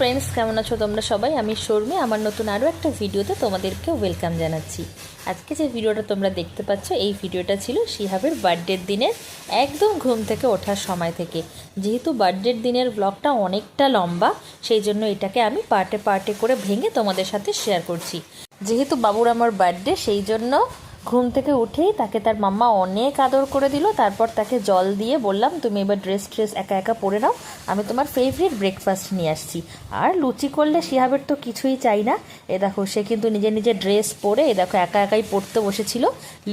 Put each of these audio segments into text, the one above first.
Friends কেমন আছো তোমরা সবাই? আমি শর্মি, আমার নতুন আরও একটা ভিডিওতে তোমাদেরকে ওয়েলকাম জানাচ্ছি। আজকে যে ভিডিওটা তোমরা দেখতে পাচ্ছ, এই ভিডিওটা ছিল শিহাবের বার্থডের দিনের, একদম ঘুম থেকে ওঠার সময় থেকে। যেহেতু বার্থডের দিনের ব্লগটা অনেকটা লম্বা, সেই জন্য এটাকে আমি পার্টে পার্টে করে ভেঙে তোমাদের সাথে শেয়ার করছি। যেহেতু বাবুর আমার বার্থডে সেই জন্য ঘুম থেকে উঠেই তাকে তার মাম্মা অনেক আদর করে দিল। তারপর তাকে জল দিয়ে বললাম, তুমি এবার ড্রেস ট্রেস একা একা পরে নাও। আমি তোমার ফেভারিট ব্রেকফাস্ট নিয়ে আসছি। আর লুচি করলে শিহাবের তো কিছুই চাই না। এ দেখো, সে কিন্তু নিজে নিজে ড্রেস পরে, এ দেখো, একা একাই পড়তে বসেছিল।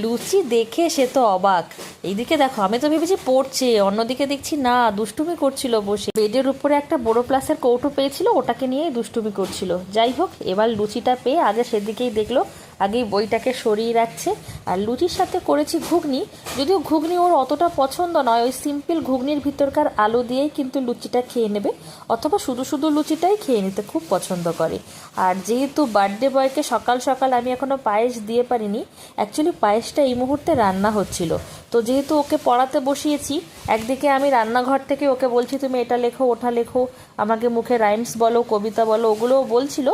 লুচি দেখে সে তো অবাক। এইদিকে দেখো, আমি তো ভেবেছি পড়ছে, অন্যদিকে দেখছি না, দুষ্টুমি করছিল বসে। বেডের উপরে একটা বড় প্লাসের কৌটো পেয়েছিল, ওটাকে নিয়েই দুষ্টুমি করছিল। যাই হোক, এবার লুচিটা পেয়ে আগে সেদিকেই দেখল। আগেই বইটাকে সরিয়ে রাখছে। আর লুচির সাথে করেছি ঘুগনি। যদিও ঘুগনি ওর অতটা পছন্দ নয়, ওই সিম্পল ঘুগনির ভিতরকার আলু দিয়েই কিন্তু লুচিটা খেয়ে নেবে, অথবা শুধু শুধু লুচিটাই খেয়ে নিতে খুব পছন্দ করে। আর যেহেতু বার্থডে বয়কে সকাল সকাল আমি এখনও পায়েস দিয়ে পারিনি, অ্যাকচুয়ালি পায়েসটা এই মুহূর্তে রান্না হচ্ছিল। তো যেহেতু ওকে পড়াতে বসিয়েছি, একদিকে আমি রান্নাঘর থেকে ওকে বলছি, তুমি এটা লেখো, ওটা লেখো, আমাকে মুখে রাইমস বলো, কবিতা বলো, ওগুলোও বলছিল।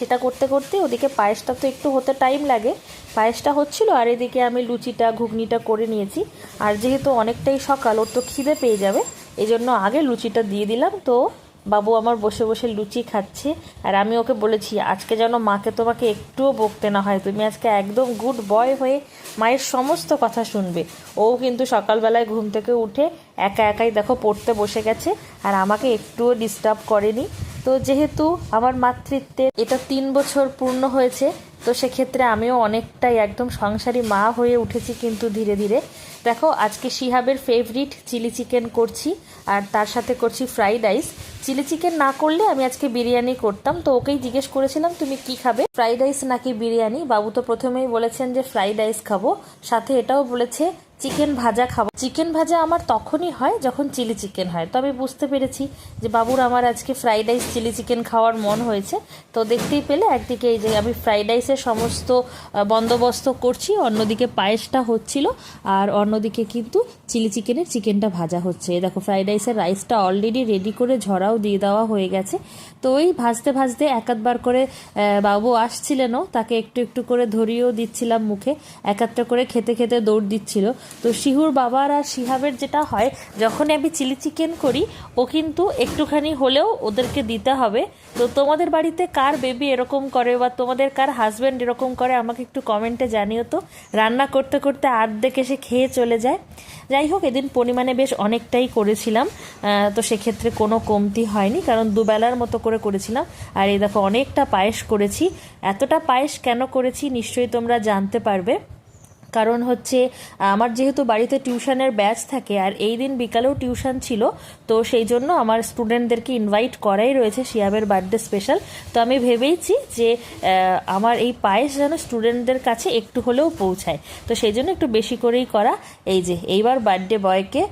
সেটা করতে করতে ওদিকে পায়েসটা তো একটু হতে টাইম লাগে। পায়েসটা হচ্ছিল আর এদিকে আমি লুচিটা, ঘুগনিটা করে নিয়েছি। আর যেহেতু অনেকটাই সকাল, ওর তো খিদে পেয়ে যাবে, এজন্য জন্য আগে লুচিটা দিয়ে দিলাম। তো বাবু আমার বসে বসে লুচি খাচ্ছে, আর আমি ওকে বলেছি, আজকে যেন মাকে তোমাকে একটুও বকতে না হয়, তুমি আজকে একদম গুড বয় হয়ে মায়ের সমস্ত কথা শুনবে। ও কিন্তু সকালবেলায় ঘুম থেকে উঠে একা একাই দেখো পড়তে বসে গেছে, আর আমাকে একটুও ডিস্টার্ব করেনি। তো যেহেতু আমার মাতৃত্বের এটা তিন বছর পূর্ণ হয়েছে, তো সেক্ষেত্রে আমিও অনেকটাই একদম সংসারী মা হয়ে উঠেছি কিন্তু ধীরে ধীরে। দেখো, আজকে শিহাবের ফেভারিট চিলি চিকেন করছি, আর তার সাথে করছি ফ্রাইড রাইস চিলি চিকেন না করলে আমি আজকে বিরিয়ানি করতাম, তো ওকেই জিজ্ঞেস করেছিলাম, তুমি কি খাবে? ফ্রাইড রাইস নাকি বিরিয়ানি? বাবু তো প্রথমেই বলেছেন যে ফ্রাইড রাইস খাব। সাথে এটাও বলেছে চিকেন ভাজা খাব। চিকেন ভাজা আমার তখনই হয় যখন চিলি চিকেন হয়। তো আমি বুঝতে পেরেছি যে বাবুর আমার আজকে ফ্রাইড রাইস, চিলি চিকেন খাওয়ার মন হয়েছে। তো দেখতেই পেলে একদিকে এই যে আমি ফ্রাইড রাইসের সমস্ত বন্দোবস্ত করছি, অন্যদিকে পায়েসটা হচ্ছিল। আর অন্যদিকে কিন্তু চিলি চিকেনের চিকেনটা ভাজা হচ্ছে। দেখো, ফ্রাইড রাইসের রাইসটা অলরেডি রেডি করে ঝরাও দিয়ে দেওয়া হয়ে গেছে। তো ওই ভাজতে ভাজতে এক আধবার করে বাবু আসছিলেনও, তাকে একটু একটু করে ধরিয়েও দিচ্ছিলাম মুখে, এক একটা করে খেতে খেতে দৌড় দিচ্ছিল। তো শিহুর বাবার আর শিহাবের যেটা হয় যখন আমি চিলি চিকেন করি, ও কিন্তু একটুখানি হলেও ওদেরকে দিতে হবে। তো তোমাদের বাড়িতে কার বেবি এরকম করে বা তোমাদের কার হাজব্যান্ড এরকম করে আমাকে একটু কমেন্টে জানিও তো। রান্না করতে করতে আর্ধেক এসে খেয়ে চলে যায়। হোক, এদিন পরিমাণে বেশ অনেকটাই করেছিলাম। তো সেক্ষেত্রে কোনো কমতি হয়নি, কারণ দুবেলার মতো করে করেছিলাম। আর এই দেখো, অনেকটা পায়েস করেছি। এতটা পায়েস কেন করেছি, নিশ্চয়ই তোমরা জানতে পারবে। কারণ হচ্ছে, আমার যেহেতু বাড়িতে টিউশনের ব্যাচ থাকে আর এই দিন বিকালেও টিউশন ছিল, তো সেই জন্য আমার স্টুডেন্টদেরকে ইনভাইট করাই রয়েছে শিয়াবের বার্থডে স্পেশাল তো আমি ভেবেইছি যে আমার এই পায়েস যেন স্টুডেন্টদের কাছে একটু হলেও পৌঁছায়। তো সেই জন্য একটু বেশি করেই করা। এই যে, এইবার বার্থডে বয়কে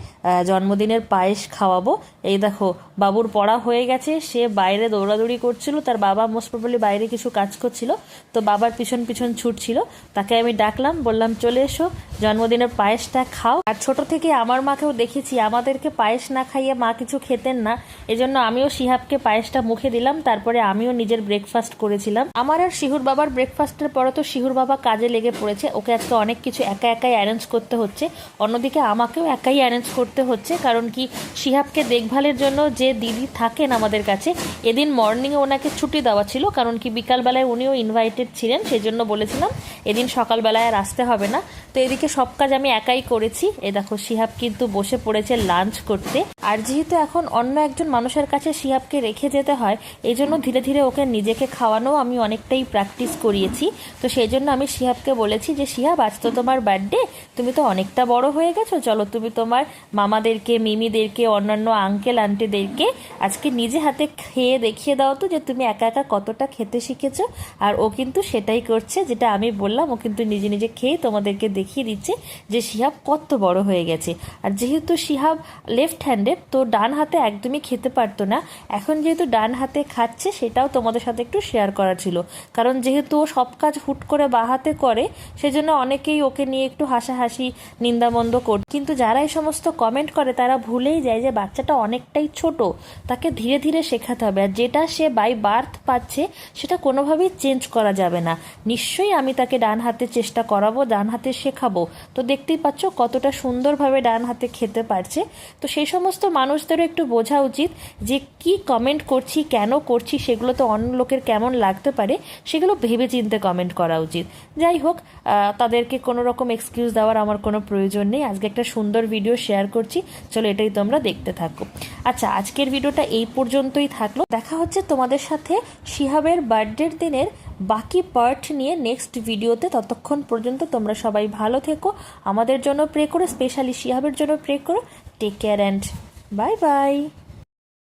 জন্মদিনের পায়েস খাওয়াবো। এই দেখো, বাবুর পড়া হয়ে গেছে, সে বাইরে দৌড়াদৌড়ি করছিল, তার বাবা মোস্ট প্রবলি বাইরে কিছু কাজ করছিল, তো বাবার পিছন পিছন ছুটছিল। তাকে আমি ডাকলাম, বললাম চলে এসো। জন্মদিনের পায়েসটা খাও। আর ছোট থেকে আমার মাকেও দেখেছি, আমাদেরকে পায়েস না খাইয়ে মা কিছু খেতেন না। এজন্য আমিও শিহাবকে পায়েসটা মুখে দিলাম, তারপরে আমিও নিজের ব্রেকফাস্ট করেছিলাম। আমার আর শিহুর বাবার ব্রেকফাস্টের পরে তো শিহুর বাবা কাজে লেগে পড়েছে, ওকে আজকে অনেক কিছু একা একাই অ্যারেঞ্জ করতে হচ্ছে। অন্যদিকে আমাকেও একাই অ্যারেঞ্জ করতে হচ্ছে, কারণ কি শিহাবকে দেখভালের জন্য যে দিদি থাকেন আমাদের কাছে, এদিন মর্নিংয়ে ওনাকে ছুটি দেওয়া ছিল, কারণ কি বিকালবেলায় উনিও ইনভাইটেড ছিলেন সেই জন্য বলেছিলাম, এদিন সকালবেলায় আর আসতে হবে না। তো এদিকে সব কাজ আমি একাই করেছি। এ দেখো, শিহাব কিন্তু বসে পড়েছে লাঞ্চ করতে। আর যেহেতু এখন অন্য একজন মানুষের কাছে শিহাবকে রেখে যেতে হয় এই জন্য ধীরে ধীরে ওকে নিজেকে খাওয়ানো আমি অনেকটাই প্র্যাকটিস করিয়েছি। তো সেই জন্য আমি শিহাবকে বলেছি যে, শিহাব, আজ তো তোমার বার্থডে তুমি তো অনেকটা বড় হয়ে গেছো। চলো, তুমি তোমার মামাদেরকে, মিমিদেরকে, অন্যান্য আঙ্কেল আন্টিদেরকে আজকে নিজে হাতে খেয়ে দেখিয়ে দাও তো যে, তুমি একা একা কতটা খেতে শিখেছো। আর ও কিন্তু সেটাই করছে, যেটা আমি বললাম, ও কিন্তু নিজে নিজে খেয়ে তোমাদেরকে দেখিয়ে দেখিয়ে দিচ্ছে যে শিহাব কত বড় হয়ে গেছে। আর যেহেতু শিহাব লেফট হ্যান্ডেড তো ডান হাতে একদমই খেতে পারতো না। এখন যেহেতু ডান হাতে খাচ্ছে, সেটাও তোমাদের সাথে একটু শেয়ার করা ছিল। কারণ যেহেতু ও সব কাজ হুট করে বা হাতে করে, সেজন্য অনেকেই ওকে নিয়ে একটু হাসাহাসি, নিন্দামন্দ কর কিন্তু যারা এই সমস্ত কমেন্ট করে, তারা ভুলেই যায় যে বাচ্চাটা অনেকটাই ছোট। তাকে ধীরে ধীরে শেখাতে হবে। আর যেটা সে বাই বার্থ পাচ্ছে, সেটা কোনোভাবেই চেঞ্জ করা যাবে না। নিশ্চয়ই আমি তাকে ডান হাতে চেষ্টা করাবো, ডান হাতে শেখাবো। তো দেখতেই পাচ্ছ কতটা সুন্দরভাবে ডান হাতে খেতে পারছে। তো সেই সমস্ত মানুষদেরও একটু বোঝা উচিত যে কি কমেন্ট করছি, কেন করছি, সেগুলো তো অন্য লোকের কেমন লাগতে পারে, সেগুলো ভেবে চিন্তে কমেন্ট করা উচিত। যাই হোক তাদেরকে কোনো রকম এক্সকিউজ দেওয়ার আমার কোনো প্রয়োজন নেই। আজকে একটা সুন্দর ভিডিও শেয়ার করছি। চলো এটাই তোমরা দেখতে থাকো। আচ্ছা আজকের ভিডিওটা এই পর্যন্তই থাকল। দেখা হচ্ছে তোমাদের সাথে শিহাবের বার্থডের দিনের বাকি পার্ট নিয়ে নেক্সট ভিডিওতে ততক্ষণ পর্যন্ত তোমরা সবাই ভালো থেকো। আমাদের জন্য প্রে করো স্পেশালি শিহাবের জন্য প্রে করো। Take care and bye bye